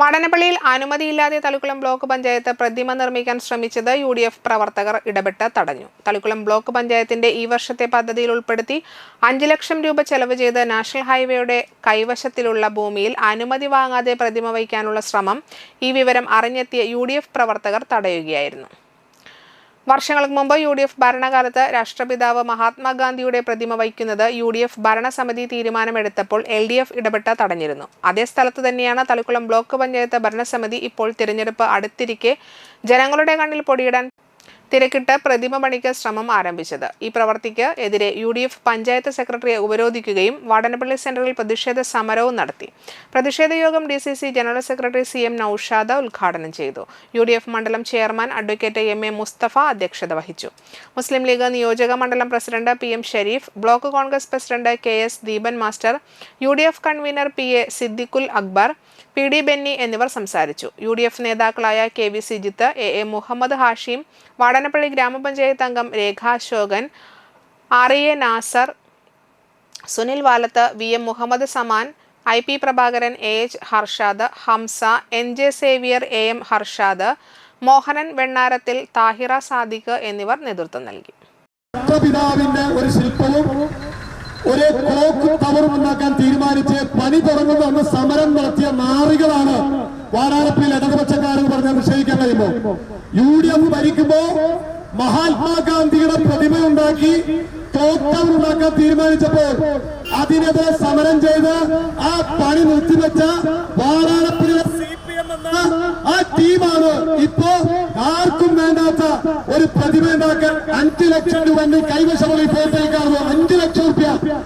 വടനപ്പള്ളിയിൽ അനുമതിയില്ലാതെ തളിക്കുളം ബ്ലോക്ക് പഞ്ചായത്ത് പ്രതിമ നിർമ്മിക്കാൻ ശ്രമിച്ചത് യു ഡി എഫ് പ്രവർത്തകർ ഇടപെട്ട് തടഞ്ഞു. തളിക്കുളം ബ്ലോക്ക് പഞ്ചായത്തിന്റെ ഈ വർഷത്തെ പദ്ധതിയിൽ ഉൾപ്പെടുത്തി അഞ്ച് ലക്ഷം രൂപ ചെലവ് ചെയ്ത് നാഷണൽ ഹൈവേയുടെ കൈവശത്തിലുള്ള ഭൂമിയിൽ അനുമതി വാങ്ങാതെ പ്രതിമ വയ്ക്കാനുള്ള ശ്രമം ഈ വിവരം അറിഞ്ഞെത്തിയ യു പ്രവർത്തകർ തടയുകയായിരുന്നു. വർഷങ്ങൾക്ക് മുമ്പ് യു ഡി എഫ് ഭരണകാലത്ത് രാഷ്ട്രപിതാവ് മഹാത്മാഗാന്ധിയുടെ പ്രതിമ വയ്ക്കുന്നത് യു ഡി എഫ് ഭരണസമിതി തീരുമാനമെടുത്തപ്പോൾ എൽ ഡി എഫ് ഇടപെട്ട് തടഞ്ഞിരുന്നു. അതേ സ്ഥലത്ത് തന്നെയാണ് തളിക്കുളം ബ്ലോക്ക് പഞ്ചായത്ത് ഭരണസമിതി ഇപ്പോൾ തിരഞ്ഞെടുപ്പ് അടുത്തിരിക്കെ. ജനങ്ങളുടെ കണ്ണിൽ പൊടിയിടാൻ തിരക്കിട്ട് പ്രതിമ പണിക്ക് ശ്രമം ആരംഭിച്ചത്. ഈ പ്രവർത്തിക്ക് എതിരെ യു ഡി എഫ് പഞ്ചായത്ത് സെക്രട്ടറിയെ ഉപരോധിക്കുകയും വാടനപ്പള്ളി സെന്ററിൽ പ്രതിഷേധ സമരവും നടത്തി. പ്രതിഷേധ യോഗം D C C general secretary C M Naushad ഉദ്ഘാടനം ചെയ്തു. യു ഡി എഫ് മണ്ഡലം chairman advocate M A Mustafa അധ്യക്ഷത വഹിച്ചു. മുസ്ലിം ലീഗ് നിയോജക മണ്ഡലം president P M Sharif block Congress president K S Deepan master U D F convener P A Siddiqul Akbar P D Benny എന്നിവർ സംസാരിച്ചു. യു ഡി എഫ് നേതാക്കളായ K V Sijith A A Muhammad Hashim Vadanappally ഗ്രാമപഞ്ചായത്ത് അംഗം രേഖാശോകൻ R A Nasar Sunil Valath V M Muhammed Saman I P Prabhakaran A H Harshad Hamsa N J Xavier A M Harshad Mohanan Vennarathil Thahira Sadiq എന്നിവർ നേതൃത്വം നൽകി. ഒരു ശില്പവും ഒരു clock ടവറും ഉണ്ടാക്കാൻ തീരുമാനിച്ച് പണി തുടങ്ങുന്ന സമരം നടത്തിയ നാറികളാണ് വാരാണപ്പിൽ പറഞ്ഞാൽ കഴിയുമ്പോ യു ഡി എഫ് ഭരിക്കുമ്പോ മഹാത്മാഗാന്ധിയുടെ പ്രതിമ ഉണ്ടാക്കി ഉണ്ടാക്കാൻ തീരുമാനിച്ചപ്പോൾ അതിനെതിരെ സമരം ചെയ്ത് ആ പണി നിർത്തിവെച്ച എന്ന ആ ടീമാണ് ഇപ്പോ ആർക്കും വേണ്ടാത്ത ഒരു പ്രതിമ ഉണ്ടാക്കാൻ അഞ്ചു ലക്ഷം രൂപ കൈവശമുള്ള പോർട്ടേക്കാണ് അഞ്ചു ലക്ഷം രൂപ